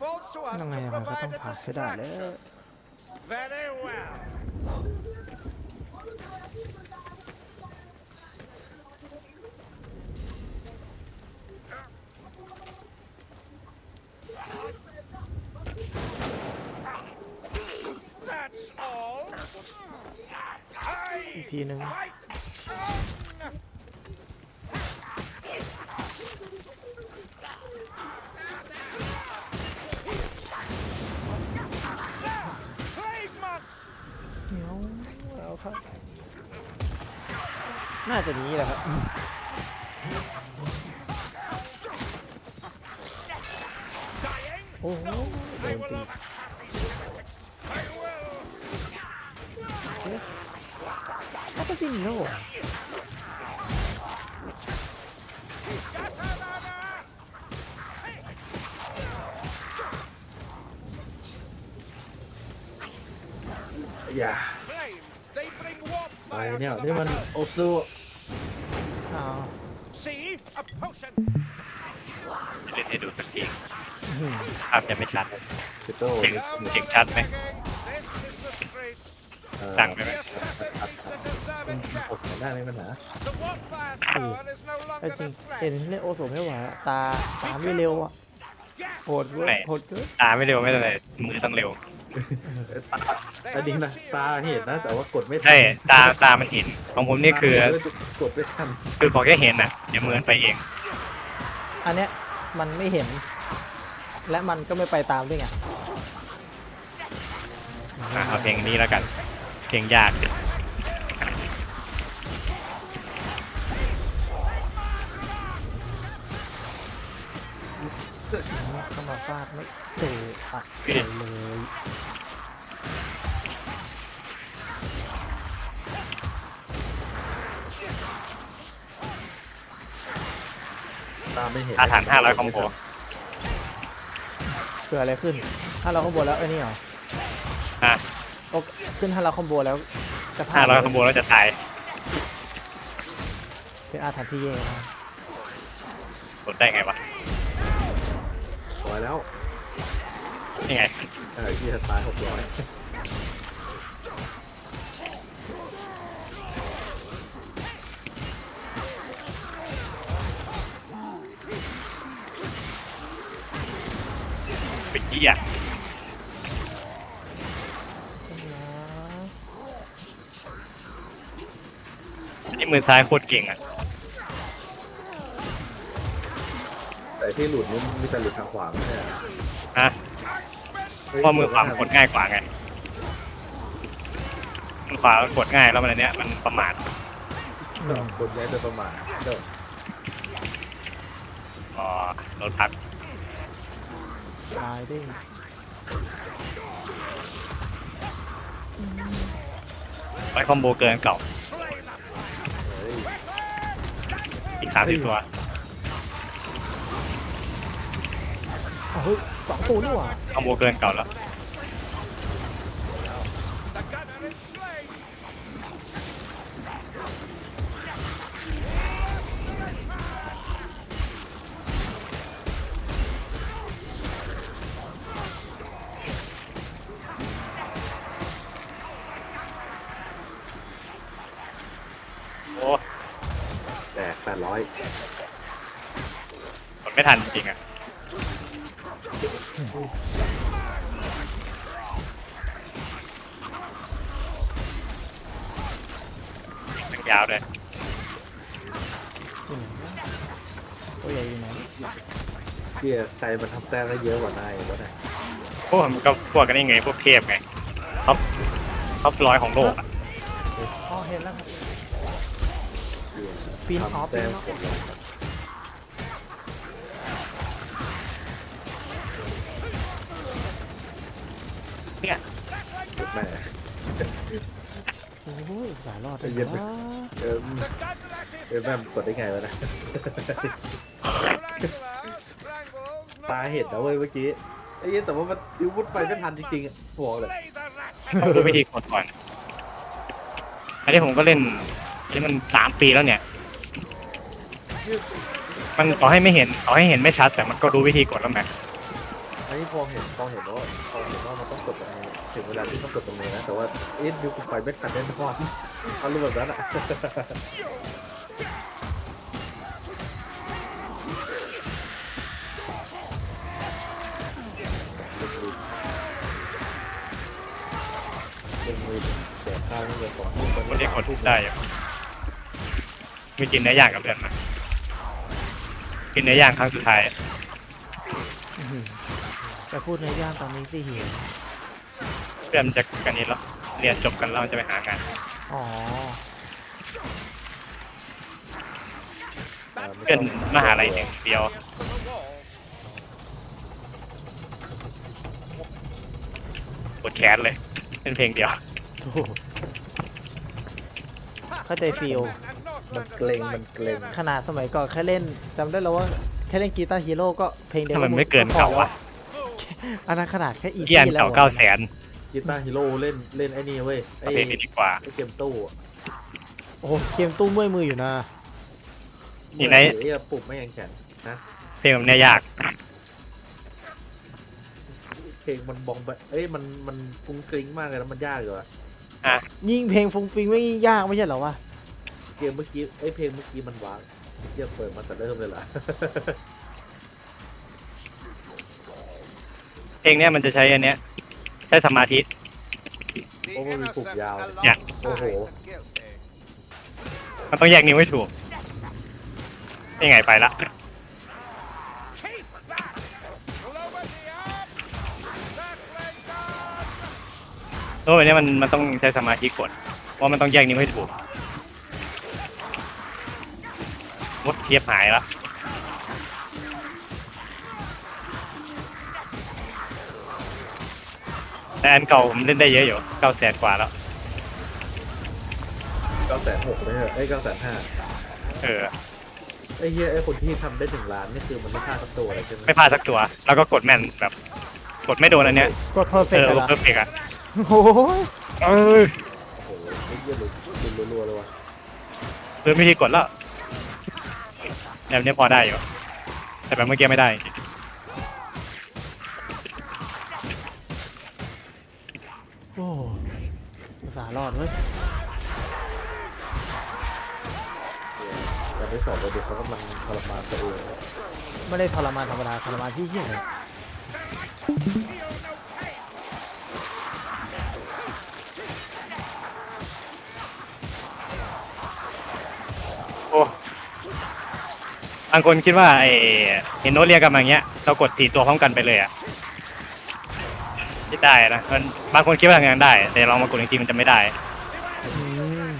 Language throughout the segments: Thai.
falls to us ยังไง to อะมันก็ต้อ provide ง a ผ่านให้ได้แล้ว distraction. Very well. That's all. อีก I ทีนึง ครับ น่าจะนี้แหละครับอืม Dying? โอ้โหโด I น will ตี overcome these heretics. I will. อัตซินโน่อย่า เนี่ย to the นี่มัน battle. โอซูเอา See? A potion. เล่นให้ดูสักทีอื้อหือภาพจะไม่ชัดพิโต้เจ๋ง No เจ๋ง more ชัดไหม begging. This is the street. เอ่อสั่งไปไหม The assassin needs a deserving กด death. ได้ไม่มีปัญหา The warp fire tower is no ไอ้ longer จริง the เห็น threat. เล่นโอโซไม่ไหวอะตาตาไม่เร็วอะ Yes. โหดเว้ยไหนโหดเกินตาไม่เร็วไม่เป็นไรมือต้องเร็ว ตาแต่ดิงนะตาเห็นนะ แต่ว่ากดไม่ทัใช่ตาตามันเห็น ของผมนี่คือ กดไม่ทันคือขอแค่เห็นน่ะเดี๋ยวมือมันไปเอง อันเนี้ยมันไม่เห็น และมันก็ไม่ไปตามด้วยไงอะเอาเพลงนี้แล้วกัน เพลงยาก เข้ามาฟาดไม่เจออะเลย ตาไม่เห็นอาถรรพ์500คอมโบเกิดอะไรขึ้น ถ้าเราคอมโบแล้วไอ้นี่เหรออะโอเคขึ้นถ้าเราคอมโบแล้วจะผ่าห้านร้อยคอมโบแล้วจะตายเป็นอาถรรพ์ที่แย่มากกดได้ไงวะปล่อยแล้วนี่ไงเออที่ตายหกร้อย เป็นเหี้ยนี่มือซ้ายโคตรเก่งอะแต่ที่หลุดนี่มีแต่หลุดทางขวาไม่ใช่เหรอฮะเฮ้ยเพราะมือขวามันกดง่ายกว่าไงมือขวากดง่ายแล้วมันอันเนี้ยมันประมาทเออคนย้ายโดยประมาทเด้ออ๋อรถพัก ตายได้ไว้คอมโบเกินเก่าเฮ้ยอีกสามสิบตัวอ้าวเฮ้ยสองตัวนี่หว่าคอมโบเกินเก่าแล้ว อยกดไม่ทันจริงๆอะยังยาวเลยอยู่ไหนตัวใหญ่อยู่ไหนเกียร์ใครมันทำแต้มได้เยอะกว่านายก็ได้พวกมันก็พวกกันนี่ไง พวกเทพไงท็อปท็อปร้อยของโลกอะอ๋อเห็นแล้วครับเกียร์ ปีนออฟทำแต้มปีนออฟกดเลยเนี่ยกดแม่โอ้ยสายรอดเลเย็ยนไหมวะเออ The gunner at his เออแม่งกดได้ไงวะนะ Strangler, strangles, ตาเห็นนะเว้ยเมื่อกี้ไอ้เหี้ยแต่ว่ามันดิววุดไปไม่ทันจริงๆอะบอกเลย Slay the rat. ต้องรู้วิธีกดก่อนอันนี้ผมก็เล่น นี่มันสามปีแล้วเนี่ย มันต่อให้ไม่เห็นต่อให้เห็นไม่ชัดแต่มันก็รู้วิธีกดแล้วแม็กอันนี้พอเห็นพอเห็นว่าพอเห็นว่ามันต้องกดตรงนี้ถึงเวลาที่ต้องกดตรงนี้นะแต่ว่าเอ๊ะดิวกูไปไม่ทันแน่นอนอารมณ์แบบนั้นอะเล่นมือเสียข้าวนี่เลยของพูดคนที่กดได้ อยู่มีกินเนื้อย่างกับเพื่อนมากินเนื้อย่างครั้งสุดท้ายอื้อหือจะพูดในย่างตอนนี้สิหิวเพื่อนมันจะกันนี้แล้วเรียนจบกันแล้วมันจะไปหางานอ๋อเพื่อนมหาลัยหนึ่งเดียว Yes to the walls. กดแขนเลยเป็นเพลงเดียว โอ้โหเข้าใจฟีล มันเกรงมันเกรงขนาดสมัยก่อนแค่เล่นจำได้แล้วว่าแค่เล่นกีตาร์ฮีโร่ก็เพลงเดียวทำไมไม่เกินเก่าวะอันนั้นขนาดแค่อีเกียนซี่แล้วเก่าเก้าแสนกีตาร์ฮีโร่เล่นเล่นไอ้นี่เว้ยไอ้เอาเพลงนี้ดีกว่าไอ้เกมตู้อะโอ้โหเกมตู้เมื่อยมืออยู่นะนี่ไหนไอ้ยปุ่มไม่ยังแข็งนะเพลงแบบเนี้ยยากเพลงมันบองแบบเอ้ยมันมันฟุ้งกริ้งมากเลยแล้วมันยากอยู่อะอะยิ่งเพลงฟุ้งฟิงไม่ยิ่งยากไม่ใช่เหรอวะ เกมเมื่อกี้ไอ้ยเพลงเมื่อกี้มันว้างเทียบเปิดมาแต่เริ่มเลยล่ะ เพลงเนี้ยมันจะใช้อันเนี้ยใช้สมาธิ The Oh, we innocent cook yao. Yeah. alongside Oh. the guilty. มันต้องแยกนิ้วให้ถูกนี่ไงไปละ Keep back! Lower the arm! That leg down! โอ้ยเนี้ยมันมันต้องใช้สมาธิกดว่ามันต้องแยกนิ้วให้ถูก มดเทียบหายละแต่อันเก่าผมเล่นได้เยอะอยู่เก้าแสนกว่าแล้ว เก้าแสนหกไม่ใช่เหรอไอ้เก้าแสนห้าเออ ไอ้เฮียไอ้คนที่ทำได้หนึ่งล้านนี่คือมันไม่พลาดสักตัวเลยใช่ไหมไม่พลาดสักตัว แล้วก็กดแม่นแบบ กดไม่โดนอันเนี้ย กดเพอร์เฟเอกอต์เหรอเพอร์เฟกอะโอ้โหเออโอ้โหไอ้เฮียหลุดหลุดรัวๆเลยวะคือวิธีกดแล้ว แบบนี้พอได้อยู่ แต่แบบเมื่อกี้ไม่ได้ โอ้อุตส่าห์รอดเว้ยแต่ที่สองประเด็นเขากำลังทรมานตัวเองไม่ได้ทรมานธรรมดาทรมานที่เหี้ยเลย บางคนคิดว่าไอเห็นโน้ตเรียงกันมาอย่างเงี้ยเรากดสี่ตัวพร้อมกันไปเลยอะไม่ได้นะมันบางคนคิดว่าทำงานได้ แต่ลองมากดจริงๆมันจะไม่ได้อืม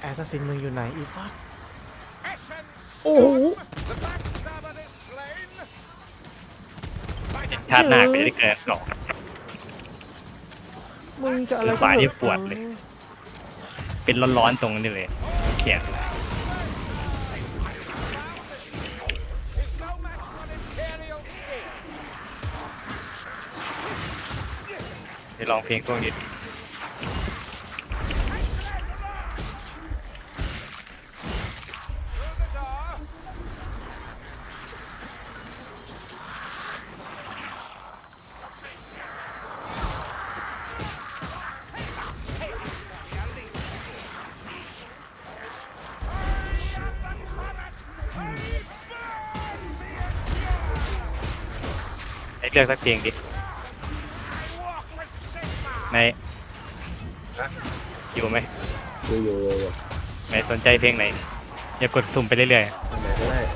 แอสซัสซินมึงอยู่ไหนอีสัส Essence โอ้โห The backstabber is slain! ชาติหน้าก็จะได้เกิดสอง มึงจะอะไรขวานี่ปวดเลย เป็นร้อนๆตรงนี้เลยเขียนไปลองเพลงพวกนี้ดิ เลือกสักเพลงดิ Walk with Sigma! ในอยู่ไหมดูอยู่อยู่อยู่ไหนสนใจเพลงไหนอย่ากดสุ่มไปเรื่อยอันไหนก็ได้ๆ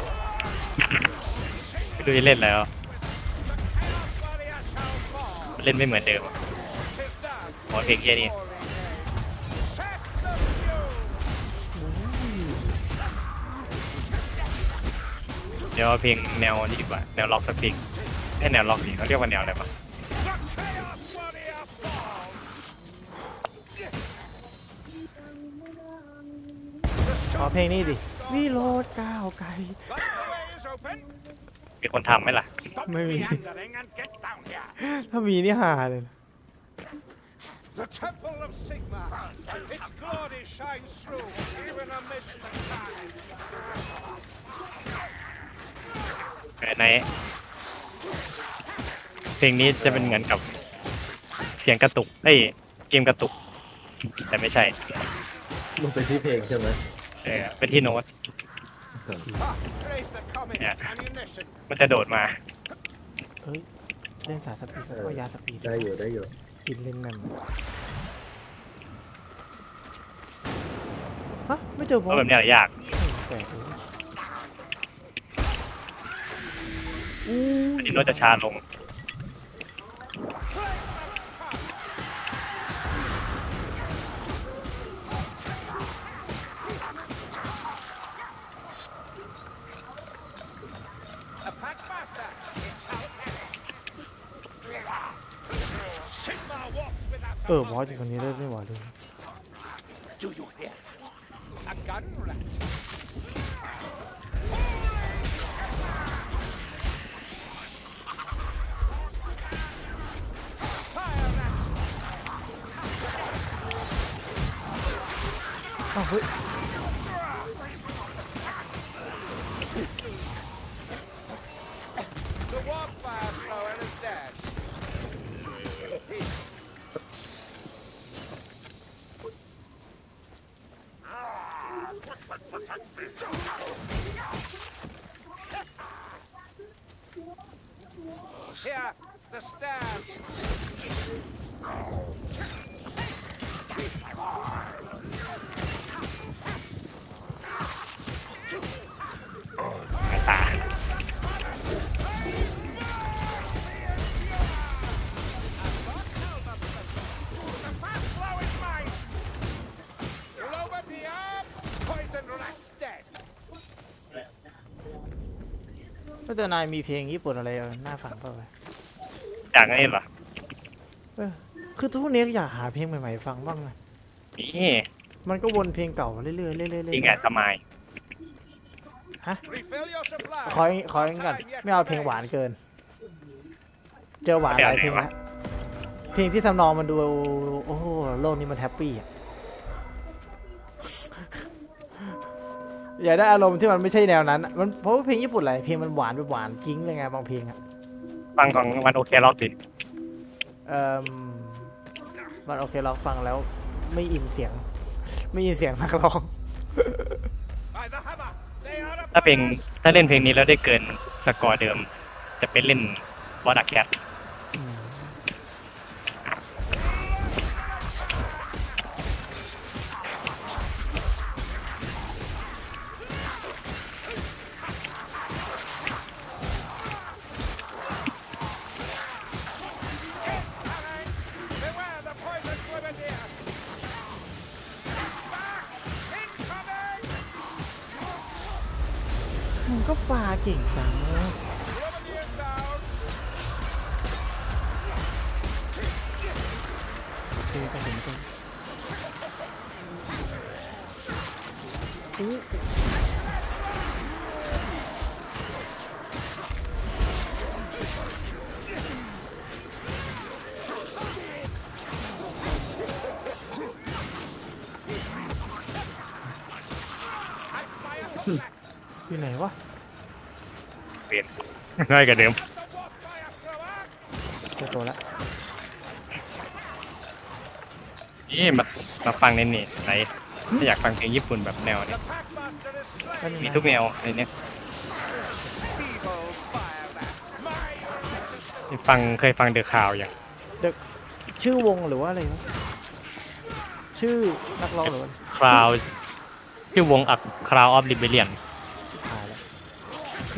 ไม่รู้จะเล่นแล้ว Warrior shall fall! เล่นไม่เหมือนเดิม Tis done! หมอเพลงเฮียนี่ Set the view! เดี๋ยวเอาเพลงแนวนี้ดีกว่าแนวล็อกสักเพลง ให้แนวล็อกดิเขาเรียกว่าแนวอะไรปะ The Chaos Warrior falls! The ขอ shot เพลงนี้ดิ วิโรดก้าวไกล But the way is open! มีคนทำไหมล่ะ Stop Maybe. meandering and get down here! ถ้ามีนี่หาเลยนะ The Temple of Sigma. Its glory shines through, even amidst the carnage. ไหน เพลงนี้จะเป็นเหมือนกับเสียงกระตุกเอ้ยเกมกระตุก แต่ไม่ใช่มันเป็นที่เพลงใช่ไหมเออเป็นที่โน้ต Ah, praise the comet Yeah. ammunition. มันจะโดดมาเฮ้ยเล่นสายสปีดแล้วก็ยาสปีดได้อยู่ได้อยู่กินเล่นแมมฮะไม่เจอบเพอสราะแบบเนี้ยยาก แปลกเลย ที่โน้ตจะช้าลง A packmaster. It's alchemic. Sigma walks with us. เออบอสอยู่คนนี้เล่นไม่ไหวเลย ก็แต่นายมีเพลงญี่ปุ่นอะไรน่าฟังเปล่าวะจากนี้เหรอเออคือทุกวันนี้อยากหาเพลงใหม่ๆฟังบ้างไงนี่มันก็วนเพลงเก่าเรื่อยๆเรื่อยๆเรื่อยจริงแอบสมายๆฮะ Refill your supply. ขอขอกันก่อนไม่เอาเพลงหวานเกิน เจอหวานหลายเพลงแล้วเพลงที่ทำนองมันดู โอ้โหโลกนี้มันแฮปปี้อะ อยากได้อารมณ์ที่มันไม่ใช่แนวนั้นอะมันเพราะว่าเพลงญี่ปุ่นหลายเพลงมันหวานแบบหวานกิ้งเลยไงบางเพลงอะฟังของวันโอเคล็อกดิเอ่อมันโอเคเราฟังแล้ว ไม่อินเสียง ไม่อินเสียงนักร้อง By the hammer. They are ถ้าเพลง upon ถ้าเล่นเพลงนี้แล้วได้เกินสกอร์เดิม จะเป็นเล่นวอดักแคท เก่งจังเจอเคไปถึงกันอู้อยู่ไหนวะ เปลี่ยนง่ายกว่าเดิม The warp fire thrower. เจอตัวละนี่มามาฟังในนี่ไหนถ้าอยากฟังเพลงญี่ปุ่นแบบแนว The นี้ packmaster is ก็ slain. นี่มีนะทุกแนวในเนี้ย Feeble fire rat. My resistance. ฟังเคยฟังเดอะคาวอย่างเด็กชื่อวงหรือว่าอะไรวะชื่อนักร้องหรือว่าคราวที่วงอักคราวออฟลิเบเลียนหายแล้ว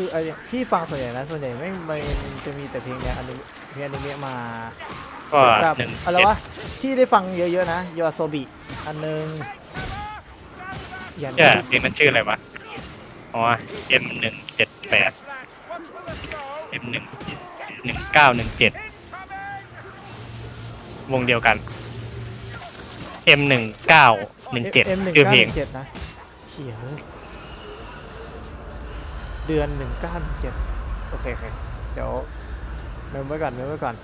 คือไอ้ที่ฟังส่วนใหญ่นะส่วนใหญ่ไม่ไม่จะมีแต่เพลงแนวอนิเมะเพลงอนิเมะมาก็แบบหนึ่งอะไรเจ็ดวะที่ได้ฟังเยอะๆนะย o โซบิอันนึงยันเนี่ยเพลงนั้นชื่ออะไรวะอ๋อ M หนึ่งเจ็ดแปด Rat. Watch for the snow. M หนึ่งหนึ่งเก้าหนึ่งเจ็ด Incoming. วงเดียวกัน M หนึ่งเก้าหนึ่งเจ็ดเอ็มหนึ่งชื่อเก้าเพลหงนึ่งเจ็ดนะเขีย เดือนหนึ่งเก้าหนึ่งเจ็ดโอเคโอเคเดี๋ยวเมมไว้ก่อนเมมไว้ก่อน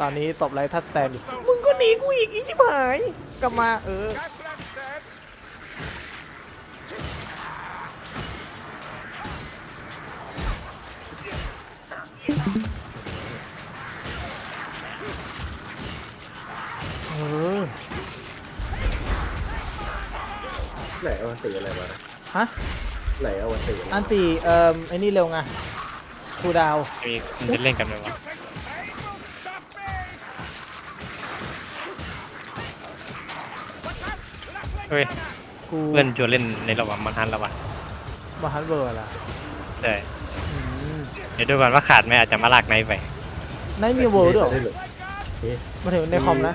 ตอนนี้ตบไลท์ทัสแตนอยู่มึงก็หนีกูอีกอีชิบหายกลับมาเออ Gas left dead. เออไหลเอาวันตีอะไรมานะฮะ ไหลเอาวันตีอะไรอันตีเอ่อไอ้นี่เร็วไงครูดาวมีมันจะเล่นกันไหมวะ Take the table. Stop me. What's up? Left leg เฮ้ย runner. กูเพื่อนชวนเล่นในระหว่างมันทันแล้ววะมาฮันเบอร์ล่ะใช่อืมเดี๋ยวดูก่อนว่าขาดไหมอาจจะมาลากในไปในมีเวิร์ดด้วยเหรอได้เลยเอ๊ะมาถึงในคอมนะ Hammer.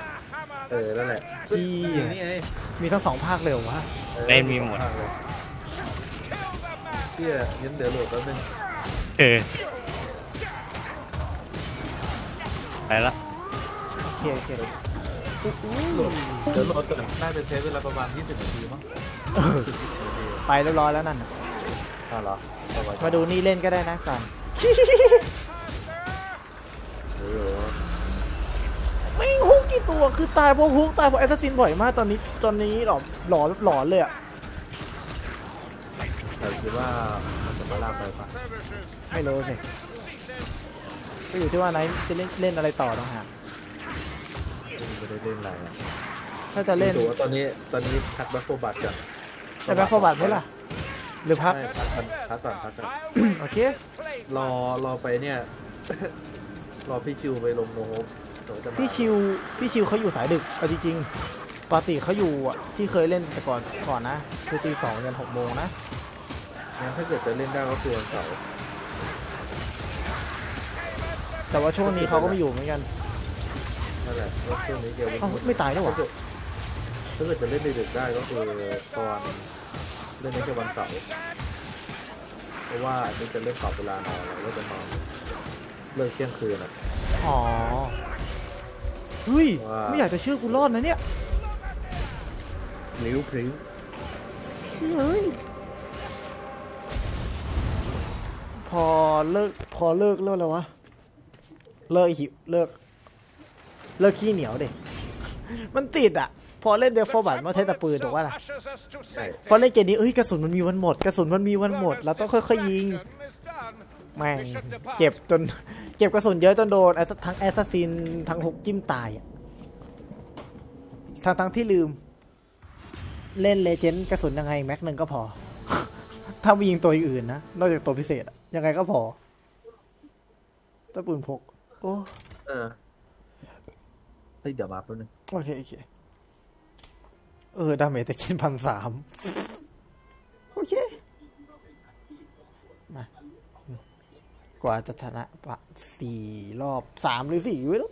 เออนั่นแหละที่ นี่ไงมีทั้งสองภาคเลยเหรอวะเออได้มีหมด ข้างเลย Kill the man. เที่ยยันเดี๋ยวโหลดแป๊บนึงเออไปละโอเคโอเคโหลดเดี๋ยวโหลดก่อนน่าจะใช้เวลาประมาณ 20นาทีมั้งเออไปเรียบร้อยแล้วนั่นน่ะอ้าวเหรอประมาณมาดูนี่เล่นก็ได้นะกันเออไม่งฮุกกี่ตัวคือตายเพราะฮุกตายเพราะแอสซัสซินบ่อยมากตอนนี้ตอนนี้หลอนหลอนหลอนเลยอะ แต่คิดว่ามันจะมาลากไปปะ Services. ไม่รู้สิก็อยู่ที่ว่าไนท์จะเล่นเล่นอะไรต่อต้องหากไม่ได้เล่นอะไรอะถ้าจะเล่นดูว่าตอนนี้ตอนนี้พักแบ็คโฟบัตก่อนจะแบ็คฟอร์บัตไหมล่ะ หรือพักใช่พักก่อนพักก่อนพักก่อน I'll โอเค play รอรอไปเนี่ย รอพี่ชิวไปลงโนโฮปเดี๋ยวจะมาพี่ชิว พี่ชิวเขาอยู่สายดึกเอาจริงๆปกติเขาอยู่อะที่เคยเล่นแต่ก่อนก่อนนะคือตีสองยันหกโมงนะ งั้นถ้าเกิดจะเล่นได้ก็คือวันเสาร์แต่ว่าช่วงนี้เขาก็ไม่อยู่เหมือนกันนั่นแหละก็ช่วงนี้เกมเอ้าไม่ตายด้วยวะถ้าเกิดถ้าเกิดจะเล่นดึกๆได้ก็คือตอนเล่นในแค่วันเสาร์เพราะว่าอันนี้จะเล่นปรับเวลานอนแล้วก็จะนอนเลิกเที่ยงคืนอะ อ๋อเฮ้ยว่า ไม่อยากจะเชื่อกูรอดนะเนี่ย ลิ้วพริ้วเฮ้ย พอเลิกพอเลิกเลิกแล้ววะ เลิกหิวเลิก เลิกขี้เหนียวเด็มันติดอะ พอเล่นเดฟฟอร์บัตมาใช้แต่ปืนถูกว่าล่ะ Ushers us to ใช่ safety. พอเล่นเกมนี้เอ้ยกระสุนมันมีวันหมด กระสุนมันมีวันหมด เราต้องค่อยๆยิง Mission is done. แม่ง We should depart. เจ็บจนเก็บกระสุนเยอะจนโดน Assa- ทั้งแอสซัสซินทั้งฮุกจิ้มตายอะทั้งทั้งที่ลืม เล่นเลเจนด์กระสุนยังไงแม็กหนึ่งก็พอ ถ้าไม่ยิงตัวอื่นนะ นอกจากตัวพิเศษอะ ยังไงก็พอถ้าปืนพก โอ้เออเฮ้ยเดี๋ยวมาแป๊บนึงโอเค โอเค เออ ดาเมจจะกินพันสามโอเค มากว่าจะชนะปะสี่รอบสามหรือสี่ไม่รู้